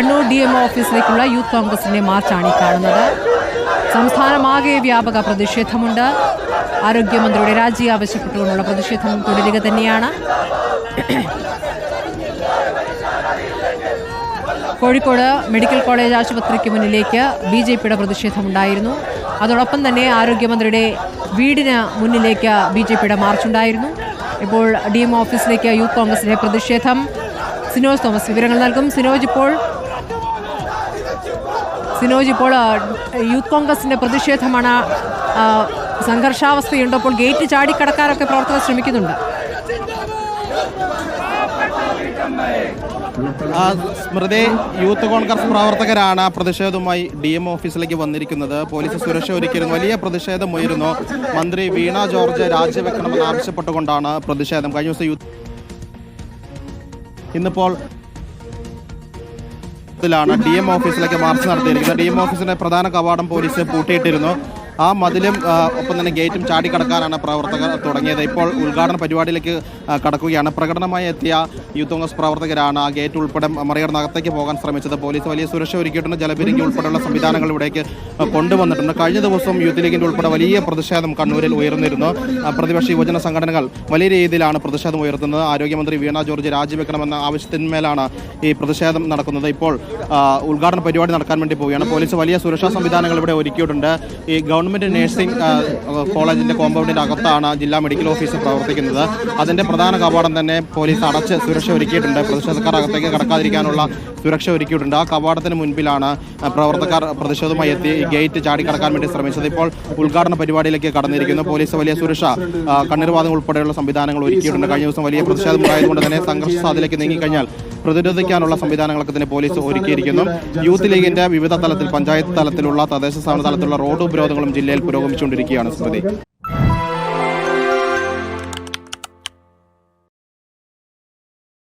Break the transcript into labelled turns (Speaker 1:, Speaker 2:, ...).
Speaker 1: Kannur D M ഓഫീസിലേക്കുള്ള youth കോൺഗ്രസിന്റെ മാർച്ചാണ് ഈ കാണുന്നത്. സംസ്ഥാനമാകെ വ്യാപക പ്രതിഷേധമുണ്ട്. ആരോഗ്യമന്ത്രിയുടെ രാജി ആവശ്യപ്പെട്ടുകൊണ്ടുള്ള പ്രതിഷേധം തുടരുക തന്നെയാണ്. കോഴിക്കോട് മെഡിക്കൽ കോളേജ് ആശുപത്രിക്ക് മുന്നിലേക്ക് ബി ജെ പിയുടെ പ്രതിഷേധമുണ്ടായിരുന്നു. അതോടൊപ്പം തന്നെ ആരോഗ്യമന്ത്രിയുടെ വീടിന് മുന്നിലേക്ക് ബി ജെ പിയുടെ മാർച്ചുണ്ടായിരുന്നു. ഇപ്പോൾ ഡി എം ഓഫീസിലേക്ക് യൂത്ത് കോൺഗ്രസിന്റെ പ്രതിഷേധം. സിനോജ് തോമസ് വിവരങ്ങൾ നൽകും. സിനോജ് ഇപ്പോൾ സിനോജ് ഇപ്പോൾ യൂത്ത് കോൺഗ്രസിന്റെ പ്രതിഷേധമാണ് സംഘർഷാവസ്ഥയുണ്ട് അപ്പോൾ ഗേറ്റ് ചാടിക്കടക്കാനൊക്കെ പ്രവർത്തകർ ശ്രമിക്കുന്നുണ്ട്.
Speaker 2: സ്മൃതി യൂത്ത് കോൺഗ്രസ് പ്രവർത്തകരാണ് പ്രതിഷേധവുമായി ഡി എം ഓഫീസിലേക്ക് വന്നിരിക്കുന്നത്. പോലീസ് സുരക്ഷ ഒരുക്കിയിരുന്നു വലിയ പ്രതിഷേധമുയരുന്നു. മന്ത്രി വീണ ജോർജ് രാജിവെക്കണമെന്ന് ആവശ്യപ്പെട്ടുകൊണ്ടാണ് പ്രതിഷേധം. കഴിഞ്ഞ ദിവസം യൂത്ത് ഇന്നിപ്പോൾ ാണ് ഡി എം ഓഫീസിലേക്ക് മാർച്ച് നടത്തിയിരിക്കുന്നത്. ഡി എം ഓഫീസിന്റെ പ്രധാന കവാടം പോലീസ് പൂട്ടിയിട്ടിരുന്നു. ആ മതിലും ഒപ്പം തന്നെ ഗേറ്റും ചാടിക്കടക്കാനാണ് പ്രവർത്തകർ തുടങ്ങിയത്. ഇപ്പോൾ ഉദ്ഘാടന പരിപാടിയിലേക്ക് കടക്കുകയാണ്. പ്രകടനമായി എത്തിയ യൂത്ത് കോൺഗ്രസ് പ്രവർത്തകരാണ് ആ ഗേറ്റ് ഉൾപ്പെടെ മറികടന്നകത്തേക്ക് പോകാൻ ശ്രമിച്ചത്. പോലീസ് വലിയ സുരക്ഷ ഒരുക്കിയിട്ടുണ്ട്. ജലപീരങ്കി ഉൾപ്പെടെയുള്ള സംവിധാനങ്ങൾ ഇവിടേക്ക് കൊണ്ടുവന്നിട്ടുണ്ട്. കഴിഞ്ഞ ദിവസം യൂത്ത് ലീഗിന്റെ ഉൾപ്പെടെ വലിയ പ്രതിഷേധം കണ്ണൂരിൽ ഉയർന്നിരുന്നു. പ്രതിപക്ഷ യുവജന സംഘടനകൾ വലിയ രീതിയിലാണ് പ്രതിഷേധം ഉയർത്തുന്നത്. ആരോഗ്യമന്ത്രി വീണ ജോർജ് രാജിവെക്കണമെന്ന ആവശ്യത്തിന്മേലാണ് ഈ പ്രതിഷേധം നടക്കുന്നത്. ഇപ്പോൾ ഉദ്ഘാടന പരിപാടി നടക്കാൻ വേണ്ടി പോവുകയാണ്. പോലീസ് വലിയ സുരക്ഷാ സംവിധാനങ്ങൾ ഇവിടെ ഒരുക്കിയിട്ടുണ്ട്. ഈ ഗവൺമെന്റ് നഴ്സിംഗ് ആ, കോളേജിന്റെ കോമ്പൗണ്ടിന്റെ അകത്താണ് ജില്ലാ മെഡിക്കൽ ഓഫീസ് പ്രവർത്തിക്കുന്നത്. അതിന്റെ പ്രധാന കവാടം തന്നെ പോലീസ് അടച്ച് സുരക്ഷ ഒരുക്കിയിട്ടുണ്ട്. പ്രതിഷേധക്കാർ അകത്തേക്ക് കടക്കാതിരിക്കാനുള്ള സുരക്ഷ ഒരുക്കിയിട്ടുണ്ട്. ആ കവാടത്തിന് മുൻപിലാണ് പ്രവർത്തകർ പ്രതിഷേധവുമായി എത്തി ഗേറ്റ് ചാടിക്കടക്കാൻ വേണ്ടി ശ്രമിച്ചത്. ഇപ്പോൾ ഉദ്ഘാടന പരിപാടിയിലേക്ക് കടന്നിരിക്കുന്നു. പോലീസ് വലിയ സുരക്ഷ കണ്ണീർവാദം ഉൾപ്പെടെയുള്ള സംവിധാനങ്ങൾ ഒരുക്കിയിട്ടുണ്ട്. കഴിഞ്ഞ ദിവസം വലിയ പ്രതിഷേധമുണ്ടായതുകൊണ്ട് തന്നെ സംഘർഷ സാധ്യതയിലേക്ക് നീങ്ങിക്കഴിഞ്ഞാൽ പ്രതിരോധിക്കാനുള്ള സംവിധാനങ്ങളൊക്കെ തന്നെ പോലീസ് ഒരുക്കിയിരിക്കുന്നു. യൂത്ത് ലീഗിന്റെ വിവിധ തലത്തിൽ പഞ്ചായത്ത് തലത്തിലുള്ള തദ്ദേശ സ്ഥാപന തലത്തിലുള്ള റോഡ് ഉപരോധങ്ങളും ജില്ലയിൽ പുരോഗമിച്ചുകൊണ്ടിരിക്കുകയാണ് സ്മൃതി